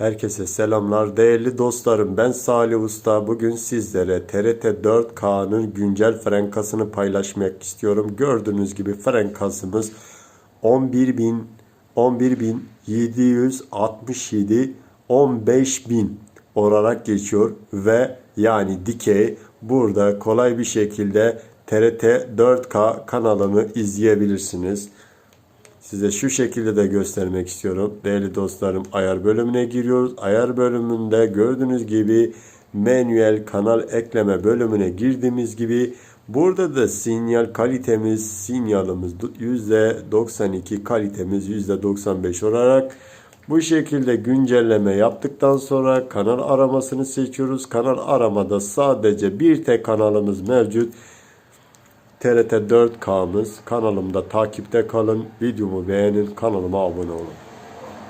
Herkese selamlar. Değerli dostlarım ben Salih Usta. Bugün sizlere TRT 4K'nın güncel frenkasını paylaşmak istiyorum. Gördüğünüz gibi frenkasımız 11.000 11.767 15.000 olarak geçiyor ve yani dikey burada kolay bir şekilde TRT 4K kanalını izleyebilirsiniz. Size şu şekilde de göstermek istiyorum. Değerli dostlarım ayar bölümüne giriyoruz. Ayar bölümünde gördüğünüz gibi menüel kanal ekleme bölümüne girdiğimiz gibi burada da sinyal kalitemiz sinyalımız %92 kalitemiz %95 olarak bu şekilde güncelleme yaptıktan sonra kanal aramasını seçiyoruz. Kanal aramada sadece bir tek kanalımız mevcut. TRT 4K'mız kanalımda takipte kalın. Videomu beğenin. Kanalıma abone olun.